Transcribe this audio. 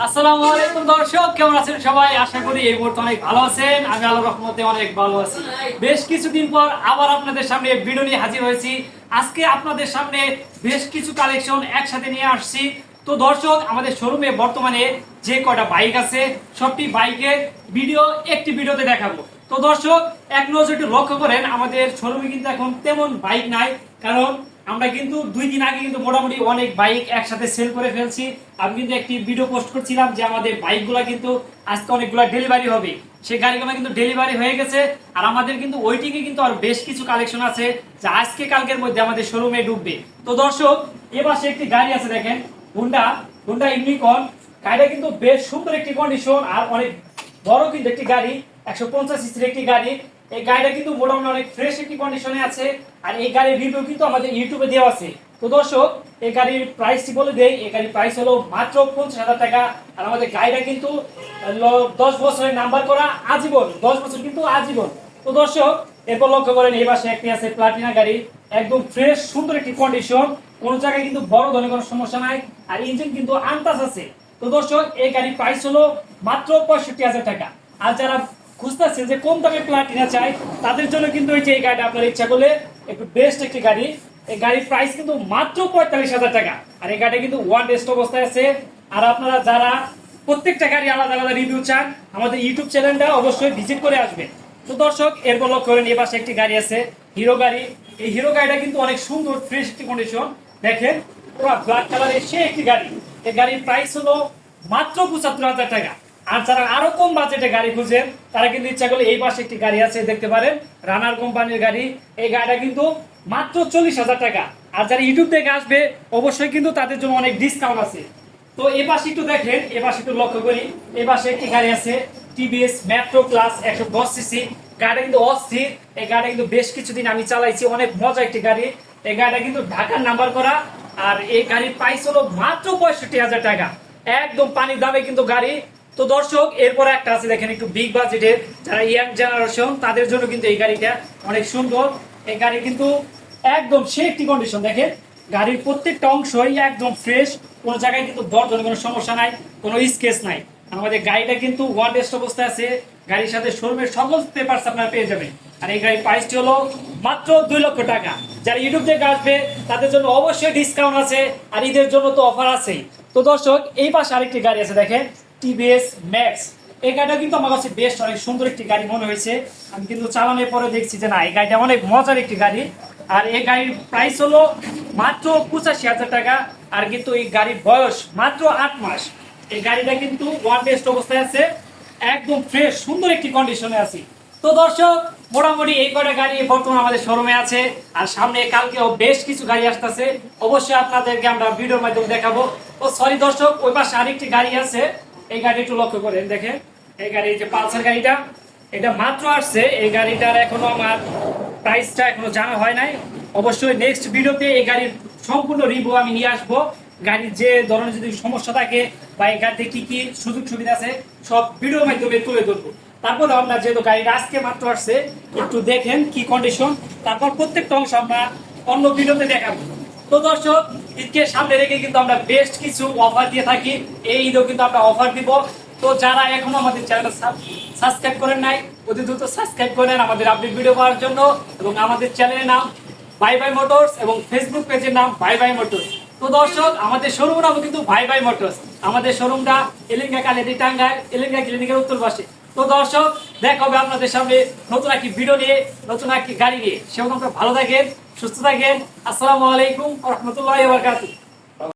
আসসালামু আলাইকুম দর্শক, কেমন আছেন সবাই? আশা করি এই মুহূর্তে অনেক ভালো আছেন। আমি আল্লাহ রহমতে অনেক ভালো আছি। বেশ কিছুদিন পর আবার আপনাদের সামনে নিয়ে হাজির হয়েছি। আজকে আপনাদের সামনে বেশ কিছু কালেকশন একসাথে নিয়ে আসছি। তো দর্শক, আমাদের শোরুমে বর্তমানে যে কয়টা বাইক আছে, সবটি বাইকের ভিডিও, একটি ভিডিওতে দেখাবো। তো দর্শক, এক নজর একটু লক্ষ্য করেন, আমাদের শোরুমে কিন্তু এখন তেমন বাইক নাই। কারণ আমরা কিন্তু দুই দিন আগে কিন্তু মোটামুটি অনেক বাইক একসাথে সেল করে ফেলছি। আমি কিন্তু একটি ভিডিও পোস্ট করছিলাম যে আমাদের বাইকগুলো কিন্তু আজকে অনেকগুলো ডেলিভারি হবে। সেই গাড়িগুলো কিন্তু ডেলিভারি হয়ে গেছে। আর আমাদের কিন্তু ওইটিকে কিন্তু আর বেশ কিছু কালেকশন আছে যা আজকে কালকের মধ্যে আমাদের শোরুমে ঢুকবে। তো দর্শক এবার একটি গাড়ি আছে দেখেন হুন্ডা হুন্ডা ইউনিকর্ন গাড়িটা কিন্তু বেশ সুন্দর একটি কন্ডিশন আর অনেক বড় কিন্তু একটি গাড়ি, একশো পঞ্চাশ সিসির একটি গাড়ি। এই গাড়িটা কিন্তু মোটামুটি অনেক ফ্রেশ একটি কন্ডিশনে আছে, আর এই গাড়ির রিভিউ কিন্তু আমাদের ইউটিউবে দেওয়া আছে। তো দর্শক, এই গাড়ির প্রাইসটি বলে দেই, এই গাড়ির প্রাইস হলো মাত্র পঞ্চাশ হাজার টাকা, আর আমাদের গাড়িটা কিন্তু দশ বছরের নাম্বার করা আজীবন, দশ বছর কিন্তু আজীবন। তো দর্শক, এরপর লক্ষ্য করেন, এই পাশে একটি আছে প্লাটিনা গাড়ি, একদম ফ্রেশ সুন্দর একটি কন্ডিশন কোনো জায়গায় কিন্তু বড় ধরনের কোনো সমস্যা নাই, আর ইঞ্জিন কিন্তু আনতাস আছে। তো দর্শক, এই গাড়ির প্রাইস হলো মাত্র পঁয়ষট্টি হাজার টাকা। আর যারা খুঁজতেছে যে কম দামে প্লাটিনা চাই তাদের জন্য কিন্তু এই যে এই গাড়িটা আপনার ইচ্ছা করলে একটু বেস্ট একটি গাড়ি। এই গাড়ির প্রাইস কিন্তু মাত্র পঁয়তাল্লিশ হাজার টাকা। আর এই গাড়িটা কিন্তু ওয়ান টেস্ট অবস্থায় আছে। আর আপনারা যারা প্রত্যেকটা গাড়ি আলাদা আলাদা রিভিউ চান, আমাদের ইউটিউব চ্যানেলটা অবশ্যই ভিজিট করে আসবেন। তো দর্শক, এরপর লক্ষ্য করেন, এ পাশে একটি গাড়ি আছে হিরো গাড়ি। এই হিরো গাড়িটা কিন্তু অনেক সুন্দর ফ্রেশ একটি কন্ডিশন দেখেন, পুরো ব্ল্যাক কালারের সে একটি গাড়ি। এই গাড়ির প্রাইস হলো মাত্র পঁচাত্তর হাজার টাকা। আর যারা আরও কম বাজেটে গাড়ি খুঁজেন তারা কিন্তু ইচ্ছা করলে এই পাশে একটি গাড়ি আছে, দেখতে পারেন রানার কোম্পানির গাড়ি। এই গাড়িটা কিন্তু মাত্র চল্লিশ হাজার টাকা। আর যারা ইউটিউব থেকে আসবে, অবশ্যই কিন্তু তাদের জন্য অনেক ডিসকাউন্ট আছে। তো এ পাশে একটু দেখেন, এ পাশে একটু লক্ষ্য করি। এ পাশে একটি গাড়ি আছে টিভিএস মেট্রো ক্লাস একশো দশ সিসি গাড়িটা কিন্তু অস্থির। এই গাড়িটা কিন্তু বেশ কিছুদিন আমি চালাইছি, অনেক মজা একটি গাড়ি। এই গাড়িটা কিন্তু ঢাকার নাম্বার করা। আর এই গাড়ির প্রাইস হলো মাত্র পঁয়ষট্টি হাজার টাকা। একদম পানির দামে কিন্তু গাড়ি। তো দর্শক, এরপর একটা আছে, দেখেন একটু বিগ বাজেটের যারা ইয়াং জেনারেশন তাদের জন্য কিন্তু এই গাড়িটা অনেক সুন্দর। এই গাড়ি কিন্তু একদম সে একটি কন্ডিশন দেখেন। গাড়ির প্রত্যেকটা অংশই একদম ফ্রেশ কোনো জায়গায় কিন্তু দর কোনো সমস্যা নাই, কোনো স্কেচ নাই। আমাদের গাড়িটা কিন্তু ওয়ান টেস্ট অবস্থায় আছে। গাড়ির সাথে শোরুমের সকল পেপারস আপনারা পেয়ে যাবেন। আর এই গাড়ির প্রাইসটি হলো মাত্র দুই লক্ষ টাকা। যারা ইউটিউব থেকে আসবে, তাদের জন্য অবশ্যই ডিসকাউন্ট আছে, আর ঈদের জন্য তো অফার আছেই। তো দর্শক, এই পাশে আরেকটি গাড়ি আছে, দেখেন। টিভিএস ম্যাক্স এই গাড়িটা কিন্তু আমার কাছে বেশ অনেক সুন্দর একটি গাড়ি মনে হয়েছে। আমি কিন্তু চালানোর পরে দেখছি যে না, এই গাড়িটা অনেক মজার একটি গাড়ি। আর এই গাড়ির প্রাইস হলো মাত্র পঁচাশি হাজার টাকা, আর কিন্তু এই গাড়ির বয়স মাত্র আট মাস। এই গাড়িটা কিন্তু ওয়ান টেস্ট অবস্থায় আছে, একদম ফ্রেশ সুন্দর একটি কন্ডিশনে আছে। তো দর্শক, মোটামুটি এই কটা গাড়ি বর্তমানে আমাদের শোরুমে আছে, আর সামনে কালকেও বেশ কিছু গাড়ি আসতেছে। অবশ্যই আপনাদেরকে আমরা ভিডিওর মাধ্যমে দেখাবো। ও সরি দর্শক, ওই পাশে আরেকটি গাড়ি আছে এই গাড়ি একটু লক্ষ্য করেন, দেখেন। এই গাড়ি যে পালসার গাড়িটা, এটা মাত্র আসছে। এই গাড়িটার এখনও আমার প্রাইসটা এখনও জানা হয় নাই। অবশ্যই নেক্সট ভিডিওতে এই গাড়ির সম্পূর্ণ রিভিউ আমি নিয়ে আসব। গাড়ির যে ধরনের যদি সমস্যা থাকে বা এই গাড়িতে কি কি সুযোগ সুবিধা আছে, সব ভিডিওর মাধ্যমে তুলে ধরবো। তারপর আমরা যেহেতু গাড়িটা আজকে মাত্র আসছে, একটু দেখেন কি কন্ডিশন তারপর প্রত্যেকটা অংশ আমরা অন্য ভিডিওতে দেখাবো। তো দর্শক ঈদকে সামনে রেখে কিন্তু আমরা বেস্ট কিছু অফার দিয়ে থাকি। এই ঈদেও কিন্তু আমরা অফার দিব। তো যারা এখনও আমাদের চ্যানেলটা সাবস্ক্রাইব করেন নাই, অতি দ্রুত সাবস্ক্রাইব করেন আমাদের আপডেট ভিডিও পাওয়ার জন্য এবং আমাদের চ্যানেলের নাম বাই বাই মোটরস এবং ফেসবুক পেজের নাম বাই বাই মোটরস তো দর্শক, আমাদের শোরুম নাম কিন্তু ভাই ভাই মোটরস আমাদের শোরুমটা এলিঙ্গা কালেদি টাঙ্গায় এলিঙ্গা ক্লিনিকের উত্তর পাশে। তো দর্শক, দেখা হবে আপনাদের সামনে নতুন একটি ভিডিও নিয়ে, নতুন একটি গাড়ি নিয়ে। সেরকম ভালো থাকেন। সুস্থ থাকেন। আসসালামু আলাইকুম রহমতুল্লাহ বারকাতুহ।